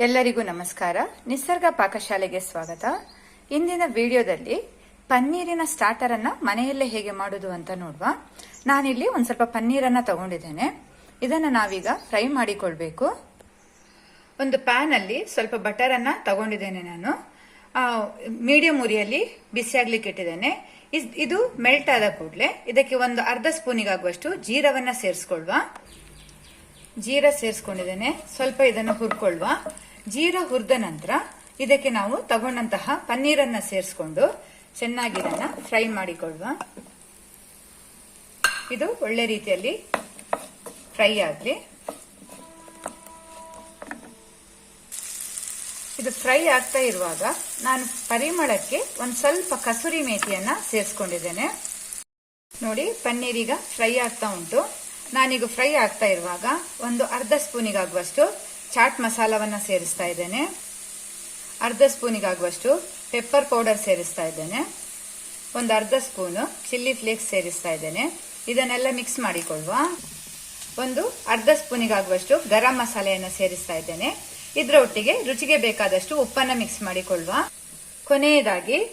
ಎಲ್ಲರಿಗೂ ನಮಸ್ಕಾರ. ನಿಸರ್ಗ ಪಾಕಶಾಲೆಗೆ ಸ್ವಾಗತ. ಇಂದಿನ ವಿಡಿಯೋದಲ್ಲಿ ಪನ್ನೀರಿನ ಸ್ಟಾರ್ಟರ್ ಅನ್ನ ಮನೆಯಲ್ಲೇ ಹೇಗೆ ಮಾಡುದು ಅಂತ ನೋಡುವ. ನಾನಿಲ್ಲಿ ಒಂದ್ ಸ್ವಲ್ಪ ಪನ್ನೀರನ್ನ ತಗೊಂಡಿದ್ದೇನೆ. ಇದನ್ನ ನಾವೀಗ ಫ್ರೈ ಮಾಡಿಕೊಳ್ಬೇಕು. ಒಂದು ಪ್ಯಾನ್ ಅಲ್ಲಿ ಸ್ವಲ್ಪ ಬಟರ್ ಅನ್ನ ತಗೊಂಡಿದ್ದೇನೆ ನಾನು. ಮೀಡಿಯಂ ಉರಿಯಲ್ಲಿ ಬಿಸಿಯಾಗ್ಲಿಕ್ಕೆ ಇಟ್ಟಿದ್ದೇನೆ. ಇದು ಮೆಲ್ಟ್ ಆದ ಕೂಡಲೇ ಇದಕ್ಕೆ ಒಂದು ಅರ್ಧ ಸ್ಪೂನಿಗಾಗುವಷ್ಟು ಜೀರವನ್ನ ಸೇರಿಸ್ಕೊಳ್ವಾ. ಜೀರ ಸೇರಿಸ್ಕೊಂಡಿದ್ದೇನೆ. ಸ್ವಲ್ಪ ಇದನ್ನು ಹುರ್ಕೊಳ್ವಾ ಜೀರ ಹುರಿದ ನಂತರ ಇದಕ್ಕೆ ನಾವು ತಗೊಂಡಂತಹ ಪನ್ನೀರನ್ನ ಸೇರಿಸ್ಕೊಂಡು ಚೆನ್ನಾಗಿ ಇದನ್ನ ಫ್ರೈ ಮಾಡಿಕೊಳ್ಳುವ. ಇದು ಒಳ್ಳೆ ರೀತಿಯಲ್ಲಿ ಫ್ರೈ ಆಗಲಿ. ಇದು ಫ್ರೈ ಆಗ್ತಾ ಇರುವಾಗ ನಾನು ಪರಿಮಳಕ್ಕೆ ಒಂದು ಸ್ವಲ್ಪ ಕಸೂರಿ ಮೇಥಿಯನ್ನ ಸೇರಿಸ್ಕೊಂಡಿದ್ದೇನೆ. ನೋಡಿ, ಪನ್ನೀರ್ ಈಗ ಫ್ರೈ ಆಗ್ತಾ ಉಂಟು. ನಾನೀಗ ಫ್ರೈ ಆಗ್ತಾ ಇರುವಾಗ ಒಂದು ಅರ್ಧ ಸ್ಪೂನಿಗಾಗುವಷ್ಟು ಚಾಟ್ ಮಸಾಲವನ್ನು ಸೇರಿಸ್ತಾ ಇದ್ದೇನೆ. ಅರ್ಧ ಸ್ಪೂನಿಗಾಗುವಷ್ಟು ಪೆಪ್ಪರ್ ಪೌಡರ್ ಸೇರಿಸ್ತಾ ಇದ್ದೇನೆ. ಒಂದು ಅರ್ಧ ಸ್ಪೂನು ಚಿಲ್ಲಿ ಫ್ಲೇಕ್ಸ್ ಸೇರಿಸ್ತಾ ಇದ್ದೇನೆ. ಇದನ್ನೆಲ್ಲ ಮಿಕ್ಸ್ ಮಾಡಿಕೊಳ್ಳುವ. ಒಂದು ಅರ್ಧ ಸ್ಪೂನಿಗಾಗುವಷ್ಟು ಗರಂ ಮಸಾಲೆಯನ್ನು ಸೇರಿಸ್ತಾ ಇದ್ದೇನೆ. ಇದರ ಒಟ್ಟಿಗೆ ರುಚಿಗೆ ಬೇಕಾದಷ್ಟು ಉಪ್ಪನ್ನ ಮಿಕ್ಸ್ ಮಾಡಿಕೊಳ್ಳುವ. ಕೊನೆಯದಾಗಿ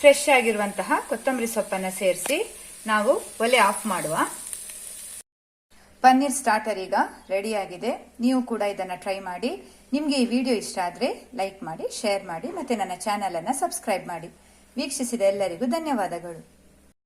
ಫ್ರೆಶ್ ಆಗಿರುವಂತಹ ಕೊತ್ತಂಬರಿ ಸೊಪ್ಪನ್ನ ಸೇರಿಸಿ ನಾವು ಒಲೆ ಆಫ್ ಮಾಡುವ. ಪನ್ನೀರ್ ಸ್ಟಾರ್ಟರ್ ಈಗ ರೆಡಿ ಆಗಿದೆ. ನೀವು ಕೂಡ ಇದನ್ನ ಟ್ರೈ ಮಾಡಿ. ನಿಮಗೆ ಈ ವಿಡಿಯೋ ಇಷ್ಟ ಆದ್ರೆ ಲೈಕ್ ಮಾಡಿ ಶೇರ್ ಮಾಡಿ, ಮತ್ತೆ ನನ್ನ ಚಾನೆಲ್ ಅನ್ನ ಸಬ್ಸ್ಕ್ರೈಬ್ ಮಾಡಿ. ವೀಕ್ಷಿಸಿದ ಎಲ್ಲರಿಗೂ ಧನ್ಯವಾದಗಳು.